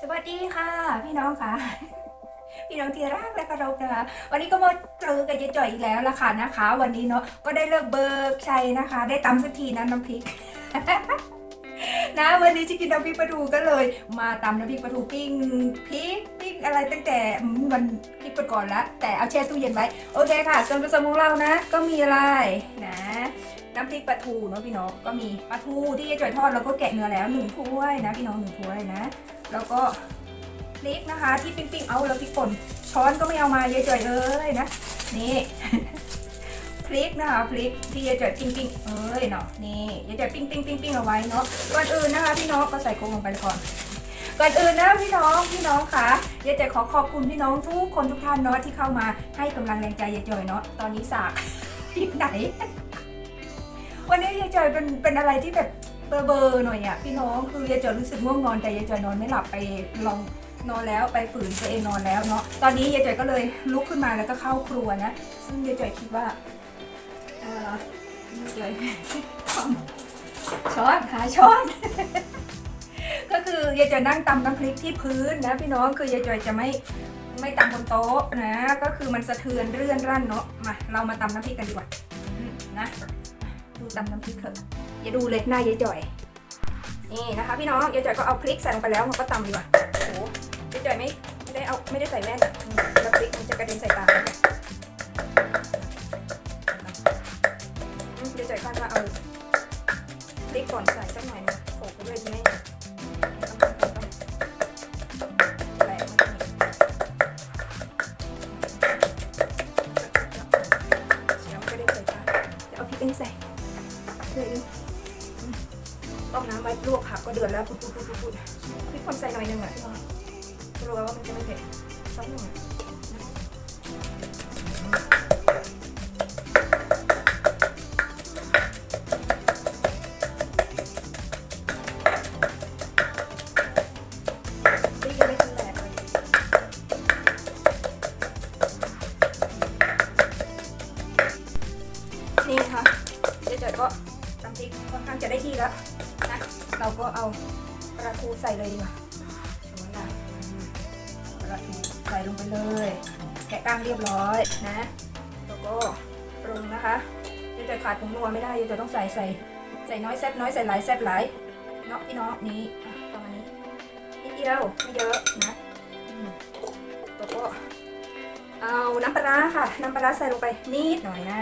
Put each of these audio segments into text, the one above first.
สวัสดีค่ะ พี่น้องค่ะ พี่น้องที่รักและเคารพนะคะ วันนี้ก็มาเจอกับยายจ่อยอีกแล้วละค่ะนะคะ วันนี้เนาะก็ได้เลิกเบิกชัยนะคะ ได้ตำสักทีนะน้ำพริกนะวันนี้จะกินน้ำพริกปลาทูก็เลย มาตำน้ำพริกปลาทูปิ้งพริกปิ้งอะไรตั้งแต่วันคลิปก่อนๆแล้วแต่เอาแช่ตู้เย็นไว้โอเคค่ะส่วนผสมของเรานะ ก็มีอะไรนะน้ำพริกปลาทูเนาะพี่น้องก็มีปลาทูที่ยายจ่อยทอดแล้วก็แกะเนื้อแล้วหนึ่งถ้วยนะพี่น้องหนึ่งถ้วยนะ แล้วก็พริกนะคะ ที่ปิ้งๆเอาแล้วพริกป่นช้อนก็ไม่เอามายายจ่อยเอ้ยนะนี่พริกนะคะพริกที่ยายจ่อยปิ้งๆเอ้ยเนาะนี่ยายจ่อยปิ้งปิ้งปิ้งปิ้งเอาไว้เนาะก่อนอื่นนะคะพี่น้องก็ใส่โครงลงไปก่อนก่อนอื่นนะพี่น้องพี่น้องค่ะยายจ่อยขอขอบคุณพี่น้องทุกคนทุกท่านเนาะที่เข้ามาให้กำลังแรงใจยายจ่อยเนาะตอนนี้สากที่ไหน วันนี้ยายจ่อยเป็นเป็นอะไรที่แบบ เบอร์เบอร์หน่อยอะพี่น้องคือยายจอยรู้สึกง่วงนอนแต่ยายจอยนอนไม่หลับไปลองนอนแล้วไปฝืนตัวเองนอนแล้วเนาะตอนนี้ยายจอยก็เลยลุกขึ้นมาแล้วก็เข้าครัวนะ ซึ่งยายจอยคิดว่าเออยายจอยช้อนหาช้อนก็คือยายจอยนั่งตำน้ำพริกที่พื้นนะพี่น้องคือยายจอยจะไม่ไม่ตำบนโต๊ะนะ ก็คือมันสะเทือนเรื่อนรั่นเนาะมาเรามาตำน้ำพริกกันดีกว่านะ ดูตำน้ำพริกเถอะอย่าดูเลยหน้ายายจ่อย นี่นะคะพี่น้องยายจ่อยก็เอาพริกใส่ลงไปแล้วมันก็ตำดีกว่าโอ้โหยายจ่อยไม่ไม่ได้เอาไม่ได้ใส่แว่นอืมแล้วพริกมันจะกระเด็นใส่ตาเนี่ยอืมยายจ่อยคาดว่าเอาพริกก่อนใส่สักหน่อยนะโขลกไปด้วยดีไหมแหลกมันจะมีเดี๋ยวมันกระเด็นใส่ เดี๋ยวเอนนี้ใส่เลยต้มน้ำไว้ลวกผักก็เดือดแล้วปุดปุดปุดปุดปุดพริกคนใส่หน่อยนึงอะพี่น้องกลัวว่ามันจะไม่เผ็ดซอสหนึ่งอะ ปลาทูใส่ลงไปเลย แกะกล้างเรียบร้อยนะ แล้วก็ปรุงนะคะเดี๋ยวจะขาดผงนัวไม่ได้เดี๋ยวจะต้องใส่ใส่ใส่น้อยแซ่บน้อยใส่หลายแซ่บหลายเนาะพี่เนาะนี้ประมาณนี้นิดเดียวไม่เยอะนะแล้วก็เอาน้ำปลาค่ะ น้ำปลาใส่ลงไปนิดหน่อยนะ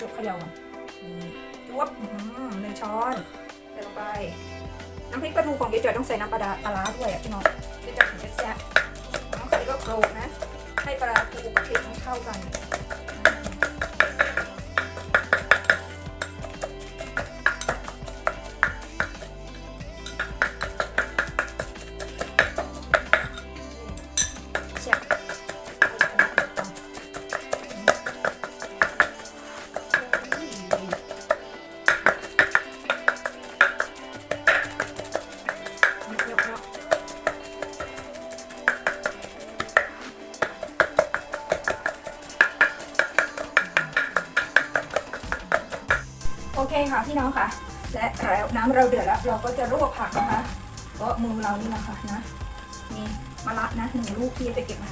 จุกเขย่าก่อนนี่จวบหนึ่งช้อนใส่ลงไปน้ำพริกปลาทูของเจ๊จอยต้องใส่น้ำปลาปลาด้วยอะพี่น้องเจ๊จอยถึงจะแซ่บ ก็โครกนะ ให้ปลาทูกับพริกมันเข้ากัน ค่ะพี่น้องค่ะ และแล้วน้ำเราเดือดแล้ว เราก็จะลวกผักนะคะก็มือเรานี่นะคะนะนี่มะระนะหนึ่งลูกที่จะไปเก็บมา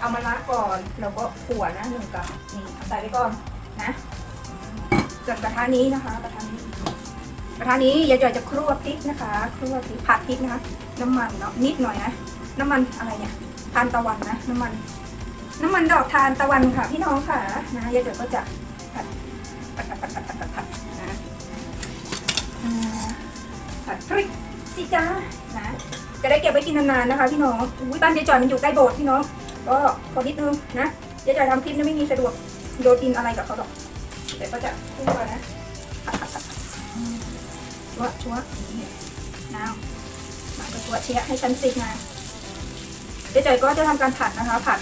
เอามะระก่อนแล้วก็ขั่วนะหนึ่งกับนี่ใส่ไปก่อนนะส่วนกระทะนี้นะคะกระทะนี้กระทะนี้ยายจอยจะครัวพริกนะคะครัวพริกผัดพริกนะคะน้ำมันเนาะนิดหน่อยนะน้ำมันอะไรเนี่ยทานตะวันนะ น้ำมัน น้ำมันดอกทานตะวันค่ะ พี่น้องค่ะนะยายจอยก็จะ นะใส่พริกสิจ้านะ จะได้เก็บไว้กินนานๆนะคะพี่น้องอุ้ยบ้านเจ๊จอยมันอยู่ใกล้โบสถ์พี่น้อง ก็พอนิดนึงนะเจ๊จอยทำคลิปนี่ไม่มีสะดวกโดดินอะไรกับเขาหรอกแต่ก็จะคู่กันนะชัวชัวน้ำมานก็ชัวเชียให้ฉันสิมา ยจอยก็จะทำการผัดนะคะ ผัด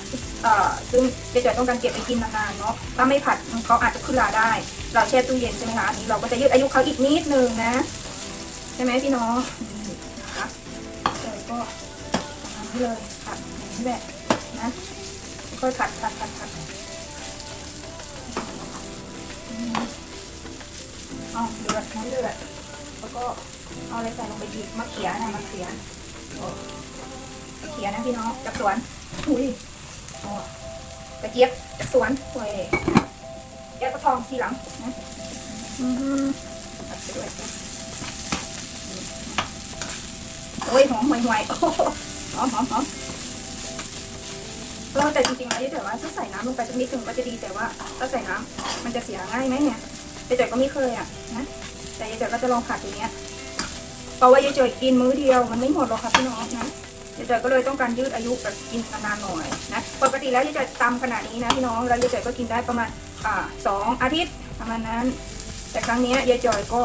ซึ่งยายจอยต้องการเก็บไปกินนานๆเนาะถ้าไม่ผัดเขาอาจจะขึ้นราได้ เราแช่ตู้เย็นใช่ไหมคะอันนี้เราก็จะยืดอายุเขาอีกนิดนึงนะ ใช่ไหมพี่น้องนะคะเดี๋ยวก็ทำให้เลยผัดอย่างนี้แหละนะค่อยผัดผัดผัดผัดอ๋อเดือดน้ำเดือดแล้วก็เอาอะไรใส่ลงไปอีกมะเขือนะมะเขือโอียนะพี่น้องจากสวนอุ้ยกระเจี๊ยบจากสวนเว้ยแกะกระทองทีหลังนะอืมตัดไปด้วยโอ้ยหอมห่วยห่วยๆโอ้โหอมหอมหอมเราแต่จริงๆแล้วแต่ว่าถ้าใส่น้ำลงไปสักนิดหนึ่งก็จะดีแต่ว่าถ้าใส่น้ำมันจะเสียง่ายไหมเนี่ยแต่แต่ก็ไม่เคยอะนะแต่แต่ก็จะลองผัดอย่างเงี้ยเพราะว่ายายจอยกินมื้อเดียวมันไม่หมดหรอกค่ะพี่น้องนะ ยายจอยก็เลยต้องการยืดอายุแบบกินนานๆหน่อยนะ ปกติแล้วยายจอยตำขนาดนี้นะพี่น้อง แล้วยายจอยก็กินได้ประมาณอ่าสองอาทิตย์ประมาณนั้น แต่ครั้งนี้ยายจอยก็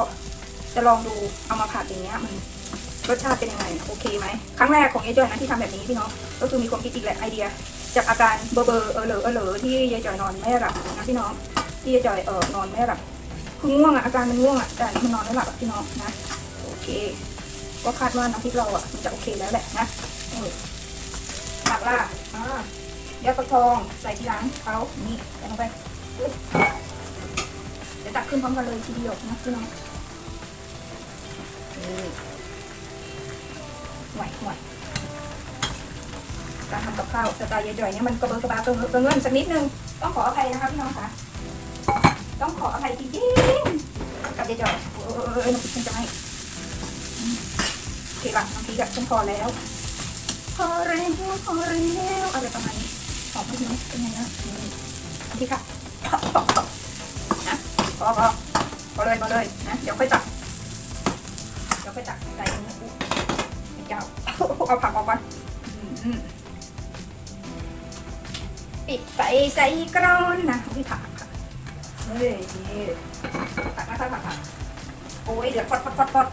จะลองดูเอามาผัดอย่างเงี้ยมันรสชาติเป็นยังไงโอเคไหมครั้งแรกของยายจอยนะที่ทำแบบนี้พี่น้องก็คือมีความคิดอีกแหละไอเดีย จากอาการเบอร์เบอร์เออเหลอเออเหลอที่ยายจอยนอนไม่หลับนะพี่น้องที่ยายจอยเออนอนไม่หลับคือง่วงอะอาการมันง่วงอะแต่มันนอนไม่หลับพี่น้องนะโอเค ก็คาดว่าน้ำพริกเราอะมันจะโอเคแล้วแหละนะ ผักล่ะอ่ายอดฟักทองใส่ทีหลังเขานี่ใส่ลงไปเดี๋ยวตักขึ้นพร้อมกันเลยทีเดียวนะพี่น้องห่วยห่วยการทำกับข้าวสไตล์ย่อยๆเนี่ยมันกระเบื้องกระบาเกินเกินเงินสักนิดนึงต้องขออภัยนะคะพี่น้องค่ะต้องขออภัยจริงๆกับย่อยๆเออเออเออน้ำพริกมันจะไหมโอเคป่ะน้ำพริกอะฉันพอแล้ว พอแล้วพอแล้วอะไรประมาณนี้หอมไหมเป็นไงนะนี่น้ำพริกค่ะนะพอพอพอเลยพอเลยนะเดี๋ยวค่อยตักเดี๋ยวค่อยตักใส่ตรงนี้อุ๊ยไม่เจ้าเอาผักออกก่อนปิดไฟใส่กรอนนะพี่ผักค่ะเฮ้ยผักนะคะผักผักโอ้ยเดี๋ยวฟอดฟอดฟอดฟอด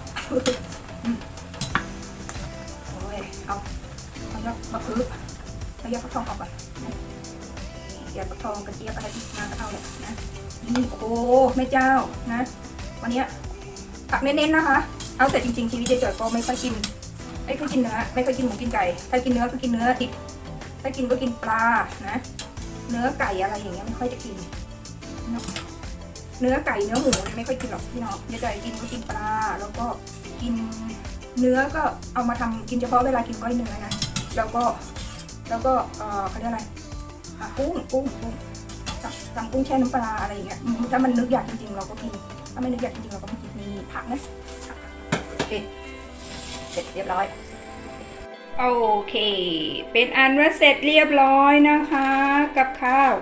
ยอดมะพร้าวเอายอดฟักทองออกก่อนนี่ยอดฟักทองกระเจี๊ยบอะไรที่มาก็เอาเลยนะนี่โอ้โหแม่เจ้านะ วันนี้ยผักเน้นๆนะคะ เอาแต่จริงๆชีวิตเจ๊จอยก็ไม่ค่อยกินไม่ค่อยกินเนื้อไม่ค่อยกินหมูกินไก่ถ้ากินเนื้อก็กินเนื้อดิบถ้ากินก็กินปลานะ เนื้อไก่อะไรอย่างเงี้ยไม่ค่อยจะกิน เนื้อไก่เนื้อหมูเนี่ยไม่ค่อยกินหรอกพี่น้องเจ๊จอยกินก็กินปลาแล้วก็กินเนื้อก็เอามาทำกินเฉพาะเวลากินก้อยเนื้อนะ แล้วก็แล้วก็เออเขาเรียกอะไรอะกุ้งกุ้งกุ้งตำตำกุ้งแช่น้ำปลาอะไรอย่างเงี้ยถ้ามันนึกอยากจริงๆเราก็กินถ้าไม่นึกอยากจริงๆเราก็ไม่กินนี่ผักนะโอเคเสร็จเรียบร้อยโอเค เป็นอันว่าเสร็จเรียบร้อยนะคะ กับข้าว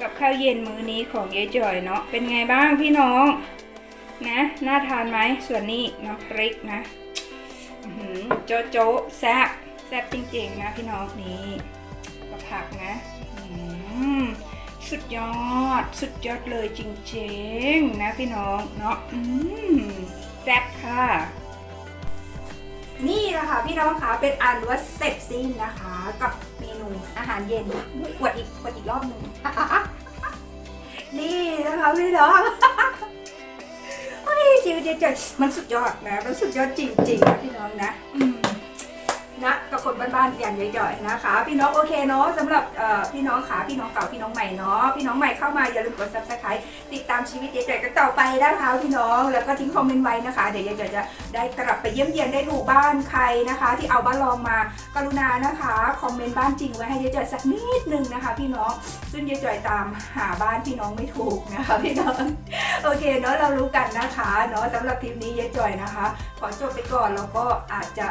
กับข้าวเย็นมื้อนี้ของยายจ่อยเนาะเป็นไงบ้างพี่น้อง นะน่าทานไหมส่วนนี้น้ำพริกนะหือโจ๊ะโจ๊ะแซ่บ แซ่บจริงๆนะพี่น้องนี่กับผักนะสุดยอด สุดยอดเลยจริงๆ นะพี่น้องเนาะแซ่บค่ะ นี่แหละค่ะพี่น้องคะเป็นอันว่าเสร็จสิ้นนะคะ กับเมนูอาหารเย็นอวดอีกอวดอีกรอบหนึ่งนี่นะคะพี่น้องเฮ้ยชีวิตเจ๊จอมันสุดยอดนะมันสุดยอดจริงๆนะพี่น้องนะอื นะกับคนบ้านๆอย่างย่อยๆนะคะ พี่น้องโอเคเนาะสำหรับพี่น้องขาพี่น้องเก่าพี่น้องใหม่เนาะพี่น้องใหม่เข้ามาอย่าลืมกด subscribe ติดตามชีวิตเจ๊จอยกันต่อไปนะคะพี่น้องแล้วก็ทิ้งคอมเมนต์ไว้นะคะเดี๋ยวเจ๊จอยจะได้กลับไปเยี่ยมเยียนได้ดูบ้านใครนะคะ ที่เอาบ้านรองมากรุณานะคะคอมเมนต์บ้านจริงไว้ให้เจ๊จอยสักนิดนึงนะคะ พี่น้องซึ่งเจ๊จอยตามหาบ้านพี่น้องไม่ถูกนะคะพี่น้องโอเคเนาะเรารู้กันนะคะเนาะสำหรับคลิปนี้ยายจ่อยนะคะ ขอจบไปก่อนแล้วก็อาจจะ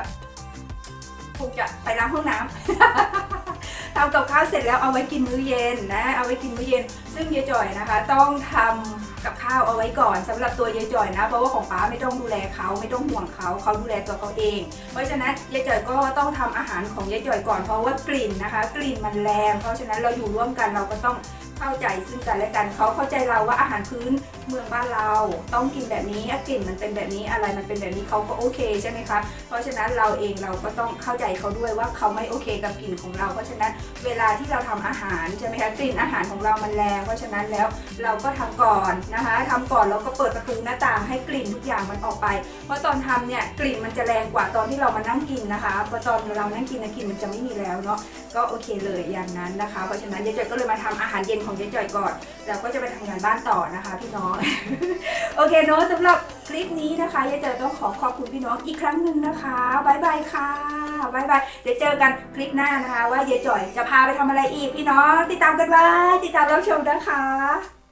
คงจะไปล้างห้องน้ำ ทำกับข้าวเสร็จแล้วเอาไว้กินมื้อเย็นนะ เอาไว้กินมื้อเย็น ซึ่งยายจ่อยนะคะ ต้องทำกับข้าวเอาไว้ก่อนสำหรับตัวยายจ่อยนะเพราะว่าของป้าไม่ต้องดูแลเขาไม่ต้องห่วงเขาเขาดูแลตัวเขาเอง เพราะฉะนั้นยายจ่อยก็ต้องทำอาหารของยายจ่อยก่อนเพราะว่ากลิ่นนะคะ กลิ่นมันแรง เพราะฉะนั้นเราอยู่ร่วมกันเราก็ต้องเข้าใจซึ่งกันและกันเขาเข้าใจเราว่าอาหารพื้นเมืองบ้านเรา ต้องกินแบบนี้กลิ่นมันเป็นแบบนี้อะไรมันเป็นแบบนี้เขาก็โอเคใช่ไหมคะเพราะฉะนั้นเราเองเราก็ต้องเข้าใจเขาด้วยว่าเขาไม่โอเคกับกลิ่นของเรา เพราะฉะนั้นเวลาที่เราทำอาหารใช่ไหมคะกลิ่นอาหารของเรามันแรงเพราะฉะนั้นแล้วเราก็ทำก่อนนะคะทำก่อนแล้วก็เปิดประตูหน้าต่างให้กลิ่นทุกอย่างมันออกไป เพราะตอนทำเนี่ยกลิ่นมันจะแรงกว่าตอนที่เรามานั่งกินนะคะเพราะตอนเรานั่งกินนะกลิ่นมันจะไม่มีแล้วเนาะก็โอเคเลยอย่างนั้นนะคะ เพราะฉะนั้นยายจอยก็เลยมาทำอาหารเย็นของเยจ่อยก่อน แล้วก็จะไปทำงานบ้านต่อนะคะ พี่น้อง โอเคเนาะสำหรับคลิปนี้นะคะเยจ่อยต้องขอขอบคุณพี่น้องอีกครั้งหนึ่งนะคะบายบายค่ะบายบายเดี๋ยวเจอกันคลิปหน้านะคะ ว่าเยจ่อยจะพาไปทำอะไรอีกพี่น้องติดตามกันไว้ติดตามรับชมนะคะ